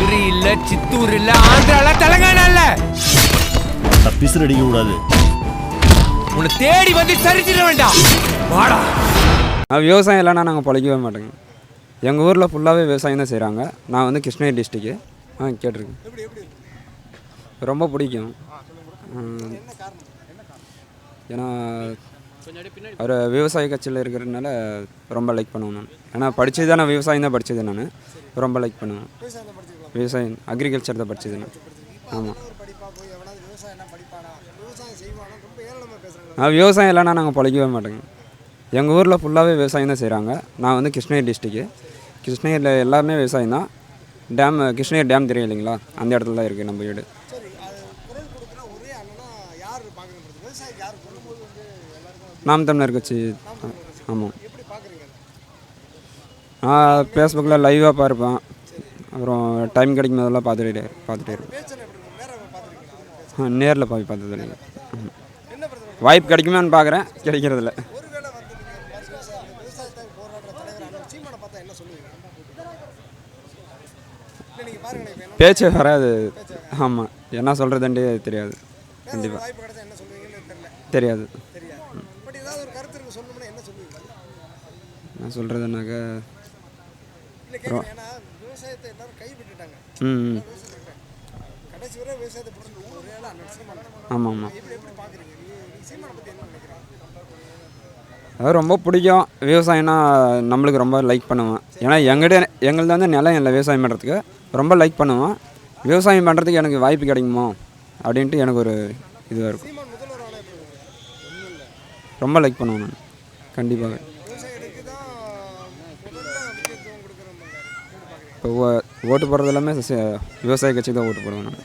மதுரை இல்ல சித்தூர் இல்ல ஆந்திரால தெலங்கானா இல்ல பிசுறு அடிக்க கூடாது. உன்னை தேடி வந்து சரிச்சிட வேண்டாம். வாடா. நான் விவசாயம் இல்லைன்னா நாங்கள் பொழைக்கவே மாட்டோங்க. எங்கள் ஊரில் ஃபுல்லாகவே விவசாயம் தான் செய்கிறாங்க நான் வந்து கிருஷ்ணகிரி டிஸ்ட்ரிக்கு ஆ கேட்டிருக்கேன். ரொம்ப பிடிக்கும். ஏன்னா அவர் விவசாய கட்சியில் இருக்கிறதுனால ரொம்ப லைக் பண்ணுவேன் நான். ஏன்னா படித்தது தான் நான் விவசாயம் தான் படித்தது நான். ரொம்ப லைக் பண்ணுவேன். விவசாயம் அக்ரிகல்ச்சர் தான் படித்தது நான். ஆமாம் நான் விவசாயம் இல்லைன்னா நாங்கள் பொழைக்கவே மாட்டோங்க. எங்கள் ஊரில் ஃபுல்லாகவே விவசாயம் தான் செய்கிறாங்க நான் வந்து கிருஷ்ணகிரி டிஸ்ட்ரிக்கு கிருஷ்ணகிரியில் எல்லாருமே விவசாயம் தான். டேம் கிருஷ்ணகிரி டேம் தெரியும் இல்லைங்களா? அந்த இடத்துல தான் இருக்குது நம்ம வீடு. நாம் தமிழர் கட்சி. ஆமாம் நான் ஃபேஸ்புக்கில் லைவாக பார்ப்பேன். அப்புறம் டைம் கிடைக்கும் போதெல்லாம் பார்த்துட்டே பார்த்துட்டே இருப்பேன். ஆ நேரில் போய் பார்த்தது இல்லைங்க. வாய்ப்பு கிடைக்குமான்னு பார்க்குறேன். கிடைக்கிறதில்ல. பேச்சு வராது. ஆமாம் என்ன சொல்கிறதுன்றே தெரியாது. கண்டிப்பாக தெரியாது. நான் சொல்கிறதுனாக்க ம் ம். ஆமாம் ஆமாம் அது ரொம்ப பிடிக்கும். விவசாயம்னா நம்மளுக்கு ரொம்ப லைக் பண்ணுவேன். ஏன்னா எங்கிட்ட எங்களுது வந்து நிலம் இல்லை விவசாயம் பண்ணுறதுக்கு ரொம்ப லைக் பண்ணுவேன். விவசாயம் பண்ணுறதுக்கு எனக்கு வாய்ப்பு கிடைக்குமோ அப்படின்ட்டு எனக்கு ஒரு இதுவாக இருக்கும். ரொம்ப லைக் பண்ணுவேன் நான். கண்டிப்பாக. இப்போ ஓ- ஓட்டு போடுறது எல்லாமே விவசாய கட்சிக்கு தான் ஓட்டு போடுவேன் நான்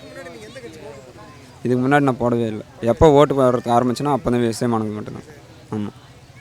இதுக்கு முன்னாடி நான் போடவே இல்லை. எப்போ ஓட்டு போடுறதுக்கு ஆரம்பிச்சேன்னா அப்போ தான் விவசாயம் ஆனது மட்டும்தான். ஆமாம்